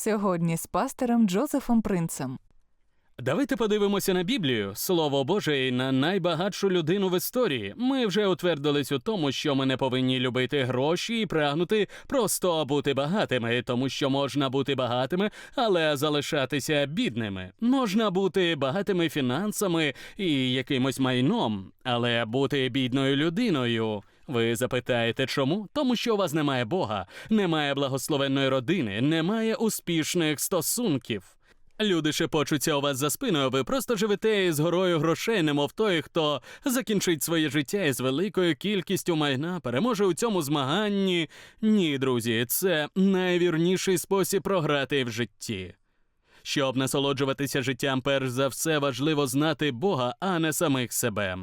Сьогодні з пастором Джозефом Принцем. Давайте подивимося на Біблію, слово Боже, і на найбагатшу людину в історії. Ми вже утвердились у тому, що ми не повинні любити гроші і прагнути просто бути багатими, тому що можна бути багатими, але залишатися бідними. Можна бути багатими фінансами і якимось майном, але бути бідною людиною. Ви запитаєте, чому? Тому що у вас немає Бога, немає благословенної родини, немає успішних стосунків. Люди шепочуться у вас за спиною, ви просто живете із горою грошей, немов той, хто закінчить своє життя із великою кількістю майна, переможе у цьому змаганні. Ні, друзі, це найвірніший спосіб програти в житті. Щоб насолоджуватися життям, перш за все важливо знати Бога, а не самих себе.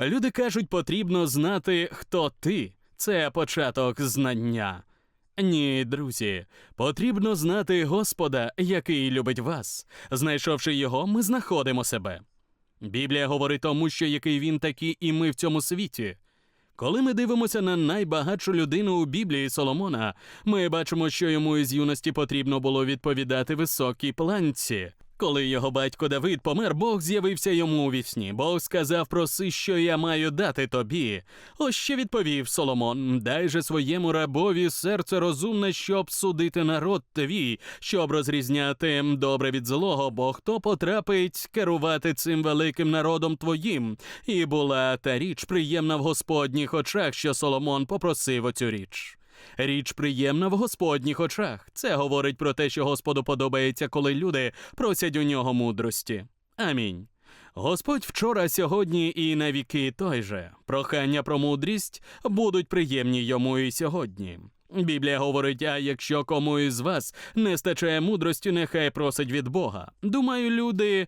Люди кажуть, потрібно знати, хто ти. Це початок знання. Ні, друзі, потрібно знати Господа, який любить вас. Знайшовши його, ми знаходимо себе. Біблія говорить тому, що який він такий, і ми в цьому світі. Коли ми дивимося на найбагатшу людину у Біблії Соломона, ми бачимо, що йому із юності потрібно було відповідати високій планці. Коли його батько Давид помер, Бог з'явився йому у вісні. Бог сказав проси, що я маю дати тобі. Ось що відповів Соломон: дай же своєму рабові серце розумне, щоб судити народ твій, щоб розрізняти добре від злого, бо хто потрапить керувати цим великим народом твоїм. І була та річ приємна в Господніх очах, що Соломон попросив оцю річ. Річ приємна в Господніх очах. Це говорить про те, що Господу подобається, коли люди просять у нього мудрості. Амінь. Господь вчора, сьогодні і навіки той же. Прохання про мудрість будуть приємні йому і сьогодні. Біблія говорить: а якщо кому із вас не стачає мудрості, нехай просить від Бога. Думаю, люди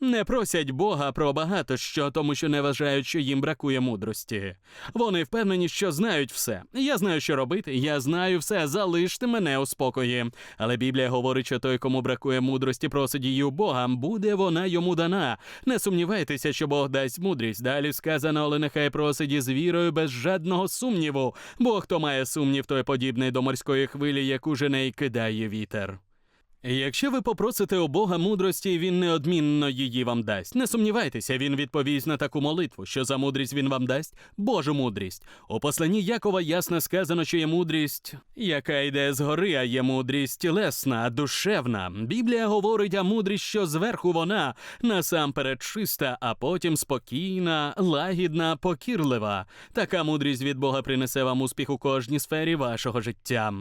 не просять Бога про багато що, тому що не вважають, що їм бракує мудрості. Вони впевнені, що знають все. Я знаю, що робити, я знаю все, залиште мене у спокої. Але Біблія говорить, що той, кому бракує мудрості, просить її у Бога, буде вона йому дана. Не сумнівайтеся, що Бог дасть мудрість. Далі сказано, але нехай просить із вірою без жадного сумніву. Бо хто має сумнів, той подібний до морської хвилі, яку жене й кидає вітер. Якщо ви попросите у Бога мудрості, він неодмінно її вам дасть. Не сумнівайтеся, він відповість на таку молитву, що за мудрість він вам дасть Божу мудрість. У посланні Якова ясно сказано, що є мудрість, яка йде згори, а є мудрість тілесна, душевна. Біблія говорить, а мудрість, що зверху вона насамперед чиста, а потім спокійна, лагідна, покірлива. Така мудрість від Бога принесе вам успіх у кожній сфері вашого життя.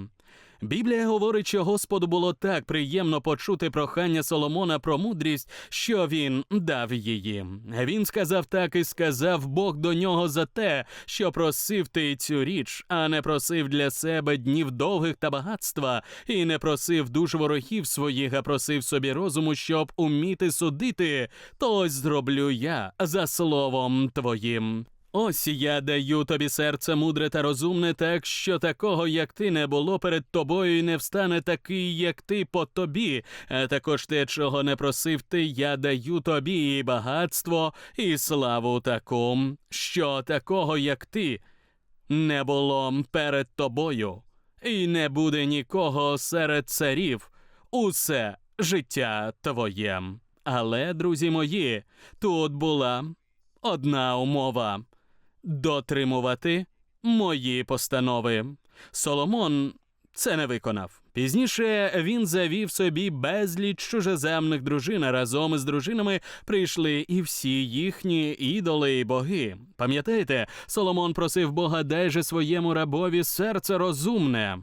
Біблія говорить, що Господу було так приємно почути прохання Соломона про мудрість, що він дав її. Він сказав так і сказав Бог до нього за те, що просив ти цю річ, а не просив для себе днів довгих та багатства, і не просив душ ворогів своїх, а просив собі розуму, щоб уміти судити. То зроблю я за словом твоїм. Ось я даю тобі серце мудре та розумне, так що такого, як ти, не було перед тобою, і не встане такий, як ти по тобі. А також те, чого не просив ти, я даю тобі і багатство, і славу таку, що такого, як ти, не було перед тобою, і не буде нікого серед царів. Усе життя твоє. Але, друзі мої, тут була одна умова дотримувати мої постанови. Соломон це не виконав. Пізніше він завів собі безліч чужеземних дружин. а Разом із дружинами прийшли і всі їхні ідоли і боги. Пам'ятаєте, Соломон просив Бога, дай же своєму рабові серце розумне.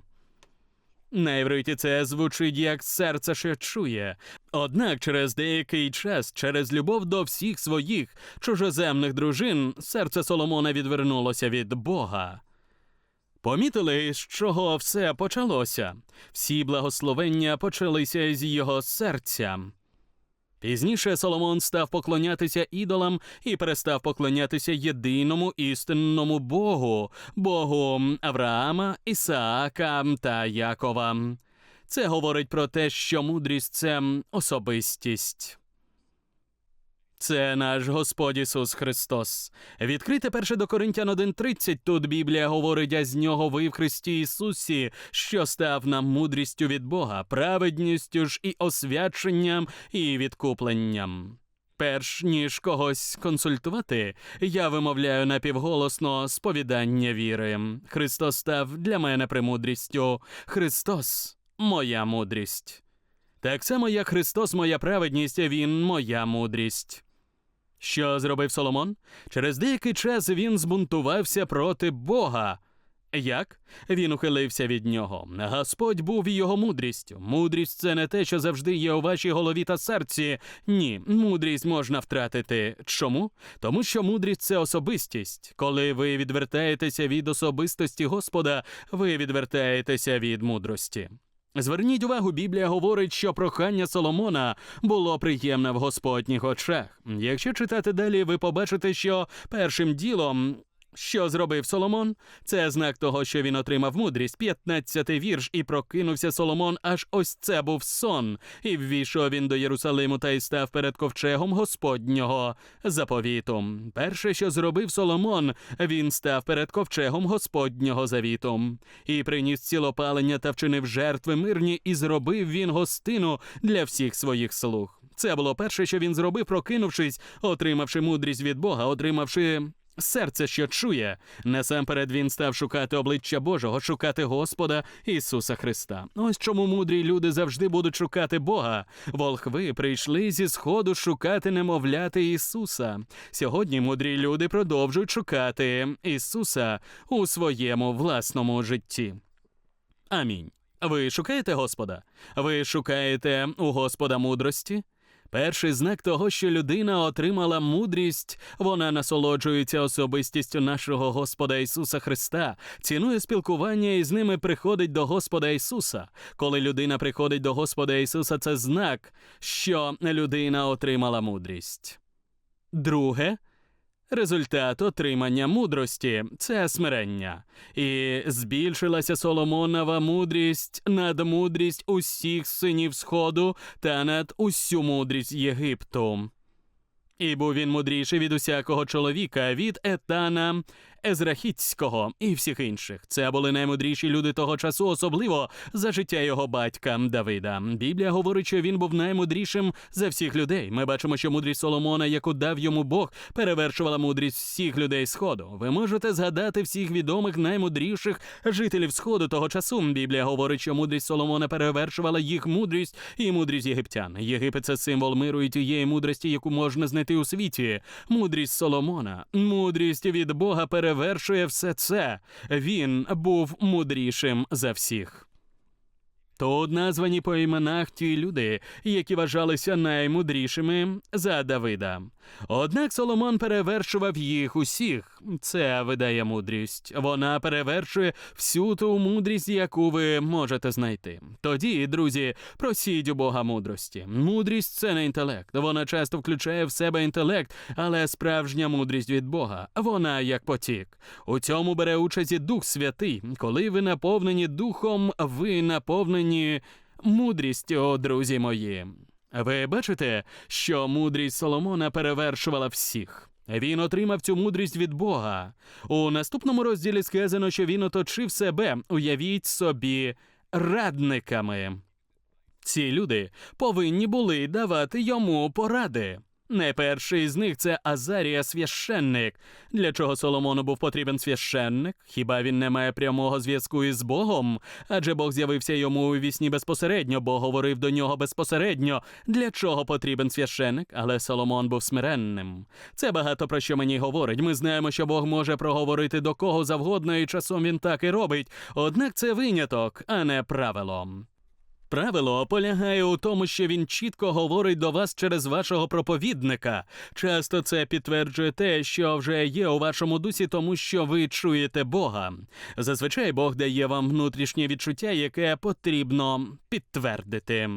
На івриті це звучить як серце ще чує. Однак через деякий час, через любов до всіх своїх чужоземних дружин, серце Соломона відвернулося від Бога. Помітили, з чого все почалося? Всі благословення почалися з його серця. Пізніше Соломон став поклонятися ідолам і перестав поклонятися єдиному істинному Богу, Богу Авраама, Ісаака та Якова. Це говорить про те, що мудрість це особистість. Це наш Господь Ісус Христос. Відкрите перше до Коринтян 1.30. Тут Біблія говорить, а з нього ви в Христі Ісусі, що став нам мудрістю від Бога, праведністю ж і освяченням, і відкупленням. Перш ніж когось консультувати, я вимовляю напівголосно сповідання віри. Христос став для мене премудрістю. Христос моя мудрість. Так само, як Христос моя праведність, а Він моя мудрість. Що зробив Соломон? Через деякий час він збунтувався проти Бога. Як? Він ухилився від нього. Господь був і його мудрістю. Мудрість це не те, що завжди є у вашій голові та серці. Ні, мудрість можна втратити. Чому? Тому що мудрість це особистість. Коли ви відвертаєтеся від особистості Господа, ви відвертаєтеся від мудрості. Зверніть увагу, Біблія говорить, що прохання Соломона було приємне в Господніх очах. Якщо читати далі, ви побачите, що першим ділом. Що зробив Соломон? Це знак того, що він отримав мудрість. 15-й вірш, і прокинувся Соломон, аж ось це був сон. І ввійшов він до Єрусалиму та й став перед ковчегом Господнього заповіту. Перше, що зробив Соломон, він став перед ковчегом Господнього завіту. І приніс цілопалення та вчинив жертви мирні, і зробив він гостину для всіх своїх слуг. Це було перше, що він зробив, прокинувшись, отримавши мудрість від Бога, отримавши серце, що чує. Насамперед він став шукати обличчя Божого, шукати Господа Ісуса Христа. Ось чому мудрі люди завжди будуть шукати Бога. Волхви прийшли зі сходу шукати немовляти Ісуса. Сьогодні мудрі люди продовжують шукати Ісуса у своєму власному житті. Амінь. Ви шукаєте Господа? Ви шукаєте у Господа мудрості? Перший знак того, що людина отримала мудрість, вона насолоджується особистістю нашого Господа Ісуса Христа, цінує спілкування і з ними приходить до Господа Ісуса. Коли людина приходить до Господа Ісуса, це знак, що людина отримала мудрість. Друге. Результат отримання мудрості це смирення, і збільшилася Соломонова мудрість над мудрість усіх синів Сходу та над усю мудрість Єгипту. І був він мудріший від усякого чоловіка, від Етана Езрахіцького і всіх інших. Це були наймудріші люди того часу, особливо за життя його батька Давида. Біблія говорить, що він був наймудрішим за всіх людей. Ми бачимо, що мудрість Соломона, яку дав йому Бог, перевершувала мудрість всіх людей Сходу. Ви можете згадати всіх відомих наймудріших жителів Сходу того часу. Біблія говорить, що мудрість Соломона перевершувала їх мудрість і мудрість єгиптян. Єгипет це символ миру і тієї мудрості, яку можна знайти у світі. Мудрість Соломона, мудрість від Бога перевершує все це. Він був мудрішим за всіх. Тут названі по іменах ті люди, які вважалися наймудрішими за Давида. Однак Соломон перевершував їх усіх. Це видає мудрість. Вона перевершує всю ту мудрість, яку ви можете знайти. Тоді, друзі, просіть у Бога мудрості. Мудрість це не інтелект. Вона часто включає в себе інтелект, але справжня мудрість від Бога. Вона як потік. У цьому бере участь і Дух Святий. Коли ви наповнені духом, ви наповнені мудрістю, друзі мої. Ви бачите, що мудрість Соломона перевершувала всіх. Він отримав цю мудрість від Бога. У наступному розділі сказано, що він оточив себе, уявіть собі, радниками. Ці люди повинні були давати йому поради. Найперший з них це Азарія священник. Для чого Соломону був потрібен священник? Хіба він не має прямого зв'язку із Богом? Адже Бог з'явився йому у вісні безпосередньо, бо говорив до нього безпосередньо. Для чого потрібен священник? Але Соломон був смиренним. Це багато про що мені говорить. Ми знаємо, що Бог може проговорити до кого завгодно, і часом він так і робить. Однак це виняток, а не правило. Правило полягає у тому, що він чітко говорить до вас через вашого проповідника. Часто це підтверджує те, що вже є у вашому дусі, тому що ви чуєте Бога. Зазвичай Бог дає вам внутрішнє відчуття, яке потрібно підтвердити.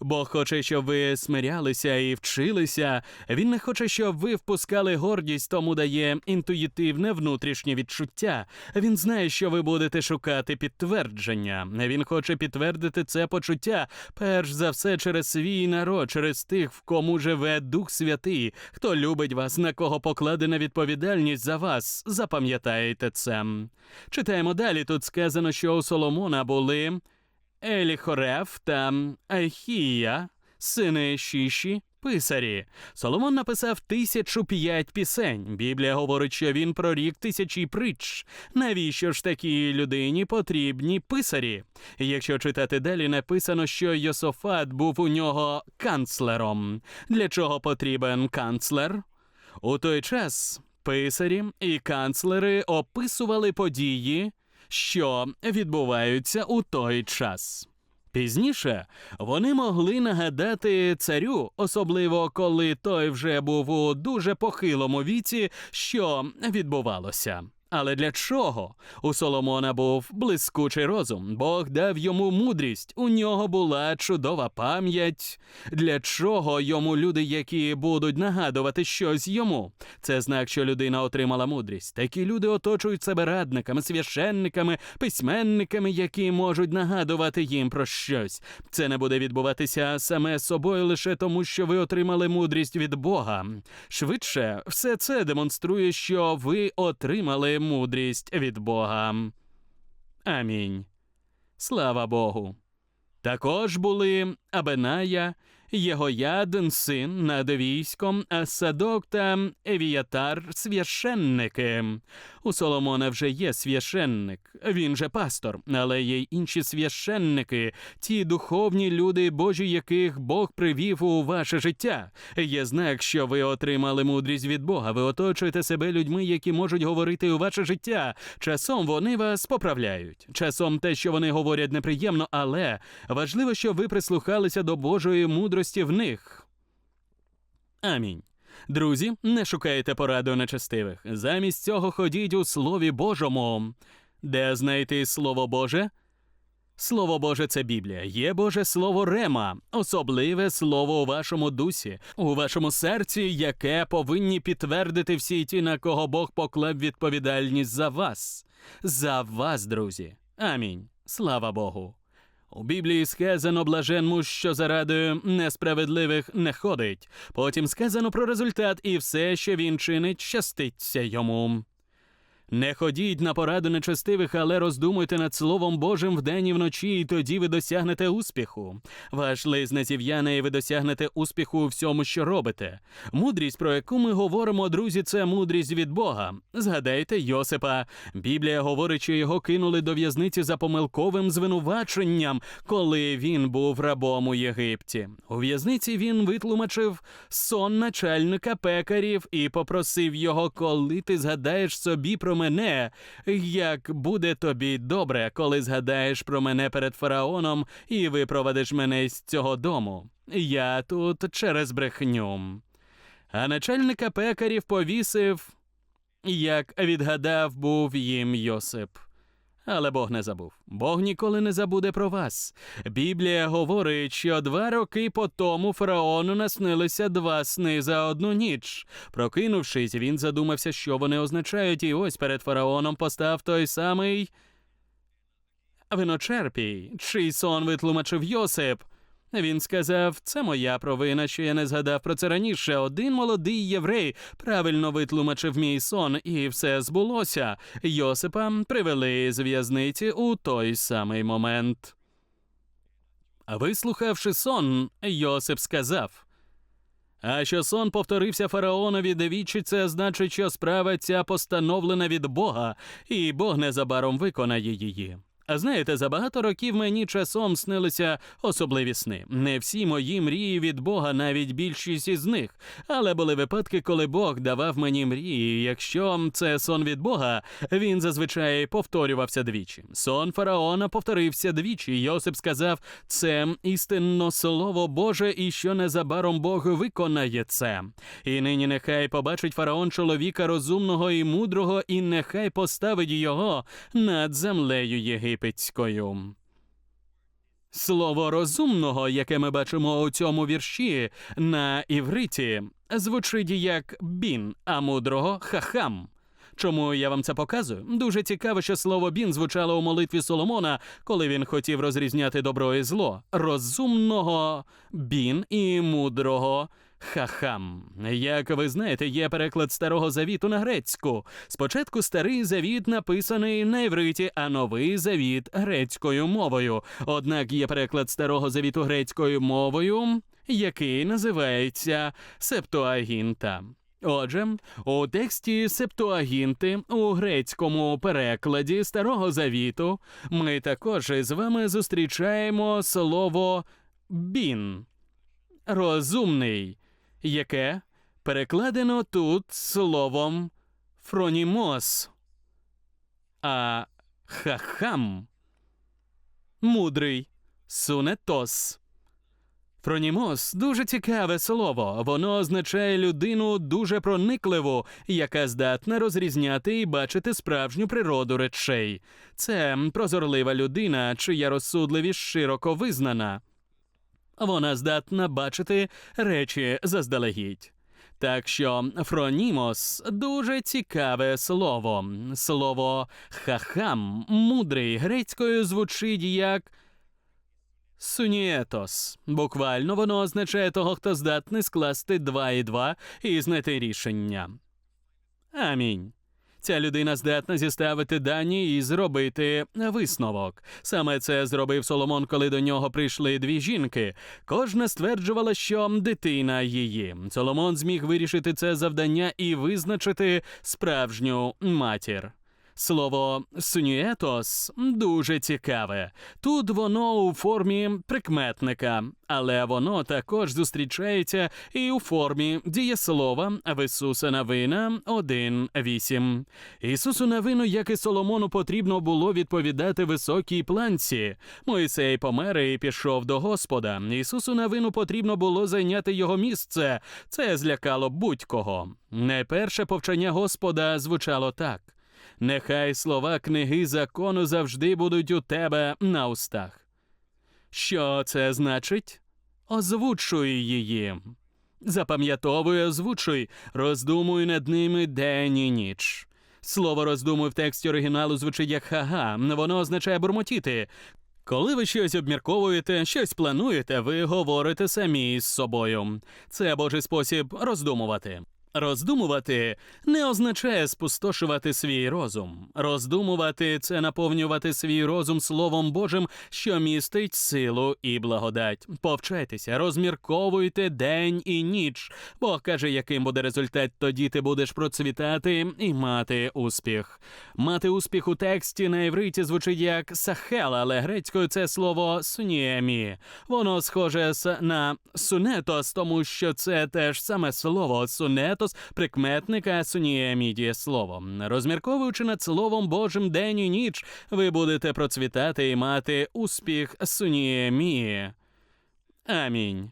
Бог хоче, щоб ви смирялися і вчилися. Він не хоче, щоб ви впускали гордість, тому дає інтуїтивне внутрішнє відчуття. Він знає, що ви будете шукати підтвердження. Він хоче підтвердити це по почуття, перш за все через свій народ, через тих, в кому живе Дух Святий, хто любить вас, на кого покладена відповідальність за вас. запам'ятаєте це. Читаємо далі. Тут сказано, що у Соломона були Еліхореф та Айхія, сини Шіші, писарі. Соломон написав тисячу п'ять пісень. Біблія говорить, що він прорік тисячі притч. Навіщо ж такій людині потрібні писарі? Якщо читати далі, написано, що Йософат був у нього канцлером. Для чого потрібен канцлер? У той час писарі і канцлери описували події, що відбуваються у той час. Пізніше вони могли нагадати царю, особливо коли той вже був у дуже похилому віці, що відбувалося. Але для чого? У Соломона був блискучий розум. Бог дав йому мудрість. У нього була чудова пам'ять. Для чого йому люди, які будуть нагадувати щось йому? Це знак, що людина отримала мудрість. Такі люди оточують себе радниками, священниками, письменниками, які можуть нагадувати їм про щось. Це не буде відбуватися саме собою лише тому, що ви отримали мудрість від Бога. Швидше, все це демонструє, що ви отримали мудрість від Бога. Амінь. Слава Богу. Також були Абеная, Єгоядин, син над військом, а Садок та Евіятар священники. У Соломона вже є священник, він же пастор, але є й інші священники, ті духовні люди Божі, яких Бог привів у ваше життя. Є знак, що ви отримали мудрість від Бога. Ви оточуєте себе людьми, які можуть говорити у ваше життя. Часом вони вас поправляють. Часом те, що вони говорять, неприємно, але важливо, щоб ви прислухалися до Божої мудрості в них. Амінь. Друзі, не шукайте поради нечестивих. Замість цього ходіть у Слові Божому. Де знайти Слово Боже? Слово Боже це Біблія. Є Боже Слово Рема, особливе слово у вашому дусі, у вашому серці, яке повинні підтвердити всі ті, на кого Бог поклав відповідальність за вас. За вас, друзі. Амінь. Слава Богу. У Біблії сказано блаженму, що заради несправедливих не ходить. Потім сказано про результат і все, що він чинить, щаститься йому. Не ходіть на пораду нечестивих, але роздумуйте над Словом Божим вдень і вночі, і тоді ви досягнете успіху. Ваш лист не зів'яне, і ви досягнете успіху у всьому, що робите. Мудрість, про яку ми говоримо, друзі, це мудрість від Бога. Згадайте Йосипа. Біблія говорить, що його кинули до в'язниці за помилковим звинуваченням, коли він був рабом у Єгипті. У в'язниці він витлумачив сон начальника пекарів і попросив його, коли ти згадаєш собі про мене, як буде тобі добре, коли згадаєш про мене перед фараоном і випровадиш мене з цього дому. Я тут через брехню. А начальника пекарів повісив, як відгадав був їм Йосип. Але Бог не забув. Бог ніколи не забуде про вас. Біблія говорить, що два роки по тому фараону наснилися два сни за одну ніч. Прокинувшись, він задумався, що вони означають, і ось перед фараоном постав той самий виночерпій, чий сон витлумачив Йосип. Він сказав: це моя провина, що я не згадав про це раніше. Один молодий єврей правильно витлумачив мій сон, і все збулося. Йосипа привели з в'язниці у той самий момент. Вислухавши сон, Йосип сказав. А що сон повторився фараонові двічі, це значить, що справа ця постановлена від Бога, і Бог незабаром виконає її. А знаєте, за багато років мені часом снилися особливі сни. Не всі мої мрії від Бога, навіть більшість із них. Але були випадки, коли Бог давав мені мрії. Якщо це сон від Бога, він зазвичай повторювався двічі. Сон фараона повторився двічі. Йосип сказав: це істинно слово Боже, і що незабаром Бог виконає це. І нині нехай побачить фараон чоловіка розумного і мудрого, і нехай поставить його над землею єгипетською. Слово розумного, яке ми бачимо у цьому вірші на івриті, звучить як бін, а мудрого хахам. Чому я вам це показую? Дуже цікаво, що слово бін звучало у молитві Соломона, коли він хотів розрізняти добро і зло, розумного бін і мудрого. Хахам. Як ви знаєте, є переклад старого завіту на грецьку. Спочатку старий завіт написаний на івриті, а новий завіт грецькою мовою. Однак є переклад старого завіту грецькою мовою, який називається Септуагінта. Отже, у тексті Септуагінти у грецькому перекладі Старого Завіту ми також із вами зустрічаємо слово бін розумний, яке перекладено тут словом фронімос, а хахам мудрий сунетос. Фронімос дуже цікаве слово. Воно означає людину дуже проникливу, яка здатна розрізняти і бачити справжню природу речей. Це прозорлива людина, чия розсудливість широко визнана. Вона здатна бачити речі заздалегідь. Так що фронімос дуже цікаве слово. Слово хахам, мудрий грецькою звучить як суніетос. Буквально воно означає того, хто здатний скласти два і два і знайти рішення. Амінь. Ця людина здатна зіставити дані і зробити висновок. Саме це зробив Соломон, коли до нього прийшли дві жінки. Кожна стверджувала, що дитина її. Соломон зміг вирішити це завдання і визначити справжню матір. Слово сунюетос дуже цікаве. Тут воно у формі прикметника, але воно також зустрічається і у формі дієслова в Ісуса Навина 1.8. Ісусу Навину, як і Соломону, потрібно було відповідати високій планці. Мойсей помер і пішов до Господа. Ісусу Навину потрібно було зайняти його місце. Це злякало будь-кого. Найперше повчання Господа звучало так. Нехай слова книги закону завжди будуть у тебе на устах. Що це значить? Озвучуй її. Запам'ятовуй, озвучуй, роздумуй над ними день і ніч. Слово роздумуй в тексті оригіналу звучить як хага, воно означає бурмотіти. Коли ви щось обмірковуєте, щось плануєте, ви говорите самі з собою. Це Божий спосіб роздумувати. Роздумувати не означає спустошувати свій розум. Роздумувати це наповнювати свій розум Словом Божим, що містить силу і благодать. Повчайтеся, розмірковуйте день і ніч. Бог каже, яким буде результат, тоді ти будеш процвітати і мати успіх. Мати успіх у тексті на івриті звучить як сахел, але грецькою це слово суніемі. Воно схоже на сунетос, тому що це теж саме слово сунетос, прикметника суніємі дієслово. Розмірковуючи над словом Божим день і ніч, ви будете процвітати і мати успіх суніемі. Амінь.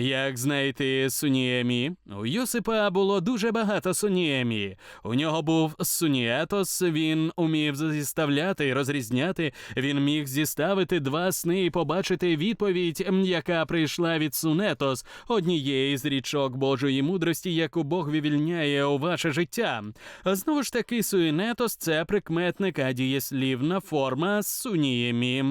Як знайти суніемі? У Йосипа було дуже багато суніемі. У нього був суніетос, він умів зіставляти і розрізняти. Він міг зіставити два сни і побачити відповідь, яка прийшла від сунетос, однієї з річок Божої мудрості, яку Бог вивільняє у ваше життя. Знову ж таки, суєнетос це прикметник, а дієслівна форма суніємі.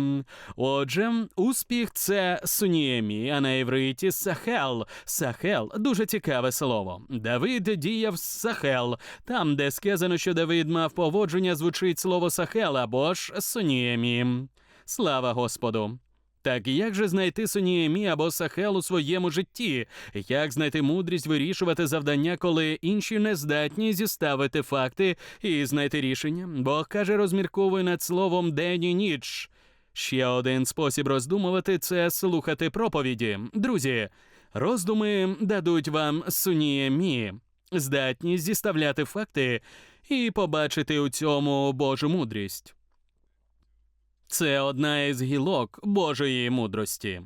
Отже, успіх це суніємі, а на івриті сахел. Сахел дуже цікаве слово. Давид діяв сахел. Там, де сказано, що Давид мав поводження, звучить слово сахел або ж суніємі. Слава Господу! Так як же знайти Соніємі або Сахел у своєму житті? Як знайти мудрість вирішувати завдання, коли інші не здатні зіставити факти і знайти рішення? Бог каже, розмірковуй над словом день і ніч. Ще один спосіб роздумувати це слухати проповіді. Друзі, роздуми дадуть вам суніємі, здатність зіставляти факти і побачити у цьому Божу мудрість. Це одна із гілок Божої мудрості.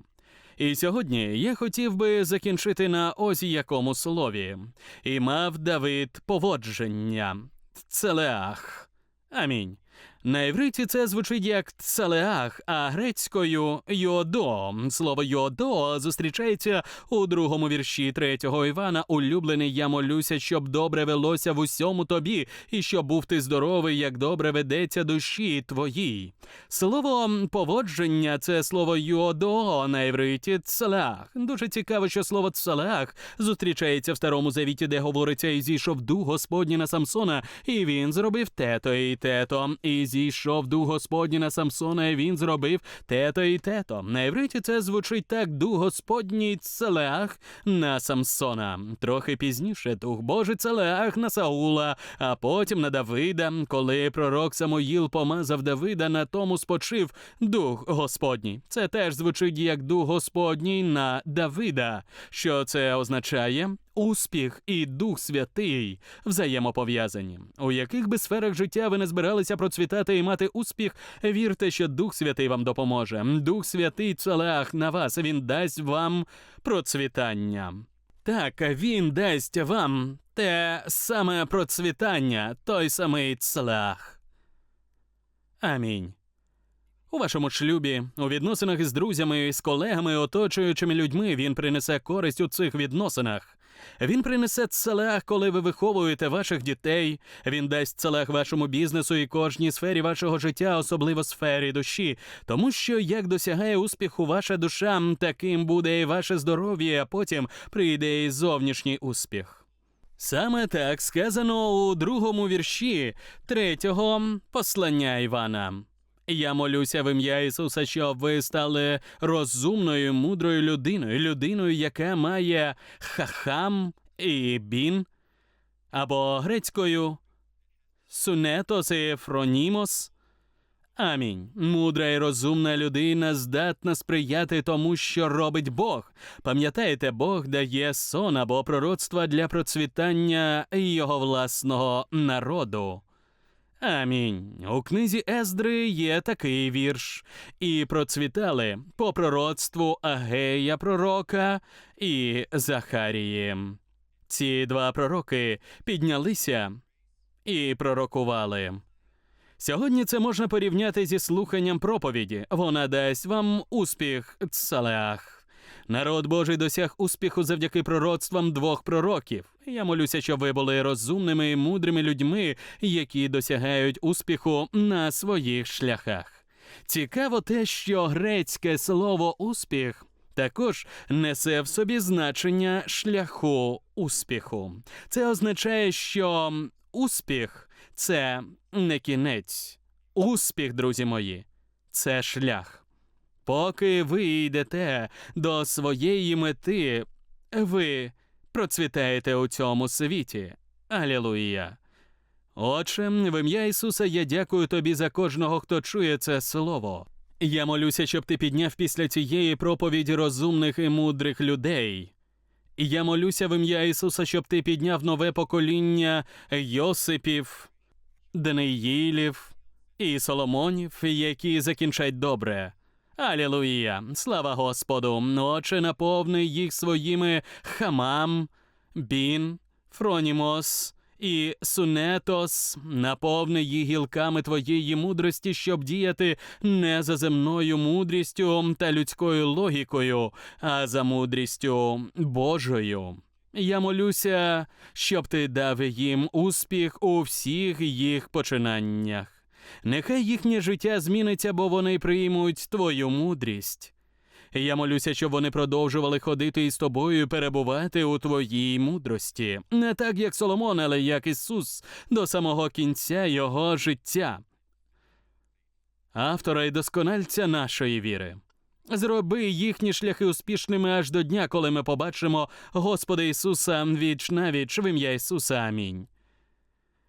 І сьогодні я хотів би закінчити на ось якому слові. І мав Давид поводження. Целеах. Амінь. На івриті це звучить як цалеах, а грецькою йодо. Слово йодо зустрічається у другому вірші третього Івана. Улюблений, я молюся, щоб добре велося в усьому тобі, і щоб був ти здоровий, як добре ведеться душі твоїй. Слово поводження це слово йодо на івриті цалеах. Дуже цікаво, що слово цалеах зустрічається в старому завіті, де говориться, і зійшов дух Господній на Самсона, і він зробив тето і тето. І зійшов дух Господній на Самсона, і він зробив тето і тето. На івриті це звучить так: дух Господній целеах на Самсона. Трохи пізніше дух Божий целеах на Саула, а потім на Давида. Коли пророк Самуїл помазав Давида, на тому спочив дух Господній. Це теж звучить як дух Господній на Давида. Що це означає? Успіх і Дух Святий взаємопов'язані. У яких би сферах життя ви не збиралися процвітати і мати успіх, вірте, що Дух Святий вам допоможе. Дух Святий целеах на вас, він дасть вам процвітання. Так, він дасть вам те саме процвітання, той самий целеах. Амінь. У вашому шлюбі, у відносинах із друзями, з колегами, оточуючими людьми він принесе користь у цих відносинах. Він принесе целех, коли ви виховуєте ваших дітей. Він дасть целех вашому бізнесу і кожній сфері вашого життя, особливо сфері душі. Тому що як досягає успіху ваша душа, таким буде і ваше здоров'я, а потім прийде і зовнішній успіх. Саме так сказано у другому вірші третього послання Івана. Я молюся в ім'я Ісуса, щоб ви стали розумною, мудрою людиною, людиною, яка має хахам і бін, або грецькою сунетос і фронімос. Амінь. Мудра і розумна людина здатна сприяти тому, що робить Бог. Пам'ятаєте, Бог дає сон або пророцтва для процвітання його власного народу. Амінь. У книзі Ездри є такий вірш. І процвітали по пророцтву Агея пророка і Захарії. Ці два пророки піднялися і пророкували. Сьогодні це можна порівняти зі слуханням проповіді. Вона дасть вам успіх цалеах. Народ Божий досяг успіху завдяки пророцтвам двох пророків. Я молюся, щоб ви були розумними і мудрими людьми, які досягають успіху на своїх шляхах. Цікаво те, що грецьке слово успіх також несе в собі значення шляху успіху. Це означає, що успіх це не кінець. Успіх, друзі мої, це шлях. Поки ви йдете до своєї мети, ви процвітаєте у цьому світі. Алілуя. Отче, в ім'я Ісуса я дякую тобі за кожного, хто чує це слово. Я молюся, щоб ти підняв після цієї проповіді розумних і мудрих людей. Я молюся в ім'я Ісуса, щоб ти підняв нове покоління Йосипів, Даниїлів і Соломонів, які закінчать добре. Алілуя! Слава Господу! Отче, наповни їх своїми хамам, бін, фронімос і сунетос, наповни їх гілками твоєї мудрості, щоб діяти не за земною мудрістю та людською логікою, а за мудрістю Божою. Я молюся, щоб ти дав їм успіх у всіх їх починаннях. Нехай їхнє життя зміниться, бо вони приймуть твою мудрість. Я молюся, щоб вони продовжували ходити із тобою перебувати у твоїй мудрості, не так як Соломон, але як Ісус до самого кінця його життя. Автора і доскональця нашої віри. Зроби їхні шляхи успішними аж до дня, коли ми побачимо Господа Ісуса віч навіч в ім'я Ісуса. Амінь.